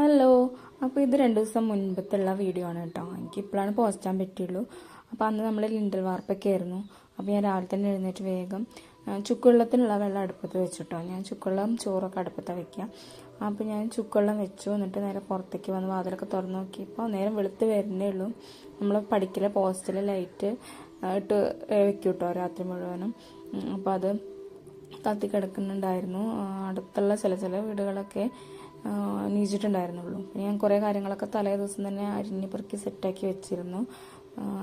Hello അപ്പോൾ ഇത് രണ്ട് ദിവസം മുൻപത്തുള്ള വീഡിയോ ആണ് കേട്ടോ. എനിക്ക് ഇപ്പോഴാണ് പോസ്റ്റ് ചെയ്യാൻ പറ്റുള്ളൂ അപ്പോൾ അന്ന് നമ്മൾ ലിൻഡൽ വാർപ്പൊക്കെ ആയിരുന്നു. അപ്പോൾ ഞാൻ രാവിലെ തന്നെ എഴുന്നേറ്റ് വേഗം ചുക്കുവെള്ളത്തിനുള്ള വെള്ളം അടുപ്പത്ത് വെച്ചിട്ടോ ഞാൻ ചുക്കുവെള്ളം ചോറൊക്കെ അടുപ്പത്ത് വെക്കുക അപ്പോൾ ഞാൻ ചുക്കുവെള്ളം വെച്ചു. എന്നിട്ട് നേരെ പുറത്തേക്ക് വന്ന് വാതിലൊക്കെ തുറന്ന് നോക്കിയപ്പോൾ നേരം വെളുത്ത് വരുന്നേ ഉള്ളൂ. നമ്മൾ പഠിക്കലെ പോസ്റ്റിലെ ലൈറ്റ് ഇട്ട് വെക്കും കേട്ടോ രാത്രി മുഴുവനും. അപ്പോൾ അത് കത്തി കിടക്കുന്നുണ്ടായിരുന്നു അടുത്തുള്ള ചില ചില വീടുകളൊക്കെ നീച്ചിട്ടുണ്ടായിരുന്നുള്ളൂ. ഞാൻ കുറേ കാര്യങ്ങളൊക്കെ തലേ ദിവസം തന്നെ അരിഞ്ഞ് പെറുക്കി സെറ്റാക്കി വെച്ചിരുന്നു.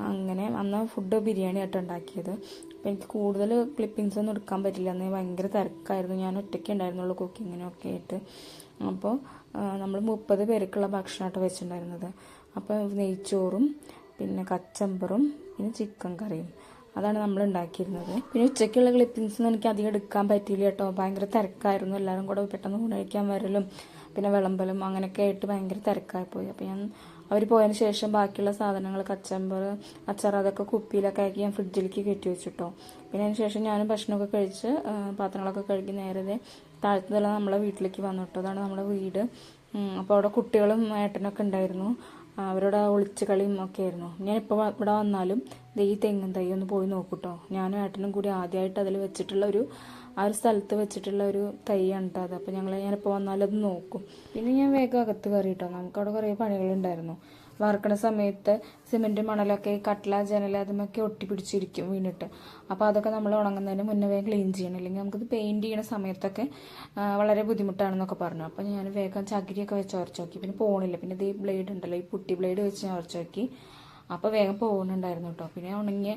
അങ്ങനെ അന്ന് ഫുഡ് ബിരിയാണി ആയിട്ട് ഉണ്ടാക്കിയത്. അപ്പോൾ എനിക്ക് കൂടുതൽ ക്ലിപ്പിങ്സ് ഒന്നും എടുക്കാൻ പറ്റില്ല. അന്ന് ഭയങ്കര തിരക്കായിരുന്നു. ഞാൻ ഒറ്റയ്ക്ക് ഉണ്ടായിരുന്നുള്ളൂ കുക്കിങ്ങിനൊക്കെ ആയിട്ട്. അപ്പോൾ നമ്മൾ മുപ്പത് പേർക്കുള്ള ഭക്ഷണമായിട്ട് വെച്ചിട്ടുണ്ടായിരുന്നത്. അപ്പോൾ നെയ്ച്ചോറും പിന്നെ കച്ചമ്പറും പിന്നെ ചിക്കൻ കറിയും. അതാണ് നമ്മൾ ഉണ്ടാക്കിയിരുന്നത് പിന്നെ ഉച്ചയ്ക്കുള്ള ക്ലിപ്പിങ്സ് ഒന്നും എനിക്ക് അധികം എടുക്കാൻ പറ്റിയില്ല കേട്ടോ. ഭയങ്കര തിരക്കായിരുന്നു. എല്ലാവരും കൂടെ പെട്ടെന്ന് ഊണ് വരലും പിന്നെ വിളമ്പലും അങ്ങനെയൊക്കെ ആയിട്ട് ഭയങ്കര തിരക്കായി പോയി. അപ്പോൾ ഞാൻ അവർ പോയതിന് ശേഷം ബാക്കിയുള്ള സാധനങ്ങൾ കച്ചമ്പർ അച്ചാർ അതൊക്കെ കുപ്പിയിലൊക്കെ ആക്കി ഞാൻ ഫ്രിഡ്ജിലേക്ക് കയറ്റി വെച്ചിട്ടോ. പിന്നെ അതിന് ശേഷം ഞാനും ഭക്ഷണമൊക്കെ കഴിച്ച് പാത്രങ്ങളൊക്കെ കഴുകി നേരത്തെ താഴത്തുനിന്നുള്ള നമ്മളെ വീട്ടിലേക്ക് വന്നു കേട്ടോ. അതാണ് നമ്മുടെ വീട്. അപ്പോൾ അവിടെ കുട്ടികളും ഏട്ടനൊക്കെ ഉണ്ടായിരുന്നു. അവരോട് ഒളിച്ച് കളിയും ഒക്കെ ആയിരുന്നു. ഞാൻ ഞാനിപ്പോൾ ഇവിടെ വന്നാലും ഈ തെങ്ങും തൈ ഒന്ന് പോയി നോക്കൂട്ടോ. ഞാനും ഏട്ടനും കൂടി ആദ്യമായിട്ട് അതിൽ വെച്ചിട്ടുള്ള ഒരു ആ ഒരു സ്ഥലത്ത് വെച്ചിട്ടുള്ള ഒരു തൈയാണ് കേട്ടോ അത്. അപ്പോൾ ഞങ്ങൾ ഞാനിപ്പോൾ വന്നാലും അത് നോക്കും. പിന്നെ ഞാൻ വേഗം അകത്ത് കയറി കേട്ടോ നമുക്കവിടെ കുറേ പണികളുണ്ടായിരുന്നു. വറക്കണ സമയത്ത് സിമെന്റ് മണലൊക്കെ കട്ടില ജനൽ അതുമൊക്കെ ഒട്ടിപ്പിടിച്ചിരിക്കും വീണിട്ട്. അപ്പോൾ അതൊക്കെ നമ്മൾ ഉണങ്ങുന്നതിന് മുന്നേ വേഗം ക്ലീൻ ചെയ്യണം. അല്ലെങ്കിൽ നമുക്കത് പെയിന്റ് ചെയ്യണ സമയത്തൊക്കെ വളരെ ബുദ്ധിമുട്ടാണെന്നൊക്കെ പറഞ്ഞു. അപ്പോൾ ഞാൻ വേഗം ചകിരിയൊക്കെ വെച്ച് ഉരച്ച് നോക്കി. പിന്നെ പോണില്ല. പിന്നെ ഇത് ഈ ബ്ലേഡ് ഉണ്ടല്ലോ ഈ പുട്ടി ബ്ലേഡ് വെച്ച് ഞാൻ ഉരച്ച് നോക്കി. അപ്പോൾ വേഗം പോകുന്നുണ്ടായിരുന്നു കേട്ടോ പിന്നെ ഉണങ്ങിയ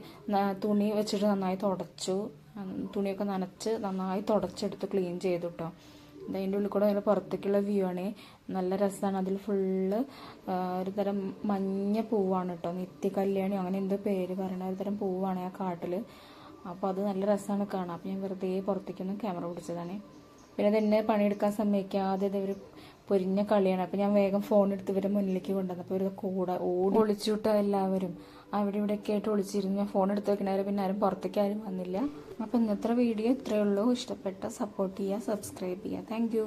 തുണി വെച്ചിട്ട് നന്നായി തുടച്ചു. തുണിയൊക്കെ നനച്ച് നന്നായി തുടച്ചെടുത്ത് ക്ലീൻ ചെയ്തു കേട്ടോ അതിന്റെ ഉള്ളിൽ കൂടെ അതിന്റെ പുറത്തേക്കുള്ള വ്യൂ ആണ്. നല്ല രസമാണ് അതിൽ ഫുള്ള് ഒരു തരം മഞ്ഞ പൂവാണ് കേട്ടോ നിത്യ കല്യാണി അങ്ങനെ എന്തോ പേര് പറയണ ഒരു തരം പൂവാണ് ആ കാട്ടിൽ അപ്പോൾ അത് നല്ല രസമാണ് കാണാൻ. അപ്പോൾ ഞാൻ വെറുതെ പുറത്തേക്കൊന്ന് ക്യാമറ പിടിച്ചതാണ്. പിന്നെ തന്നെ പണിയെടുക്കാൻ സമ്മതിക്കാതെ ഇവർ പൊരിഞ്ഞ കളിയാണ്. അപ്പം ഞാൻ വേഗം ഫോൺ എടുത്ത് ഇവരെ മുന്നിലേക്ക് കൊണ്ടുവന്നപ്പോൾ ഇവരുടെ കൂടെ ഓടി ഒളിച്ചുവിട്ട എല്ലാവരും. അവിടെ ഇവിടെയൊക്കെ ആയിട്ട് ഒളിച്ചിരുന്നു. ഞാൻ ഫോൺ എടുത്ത് വെക്കണവരെ പിന്നെ ആരും പുറത്തേക്ക് ആരും വന്നില്ല. അപ്പോൾ ഇന്നത്തെ വീഡിയോ ഇത്രയേ ഉള്ളൂ. ഇഷ്ടപ്പെട്ട സപ്പോർട്ട് ചെയ്യുക സബ്സ്ക്രൈബ് ചെയ്യുക. താങ്ക്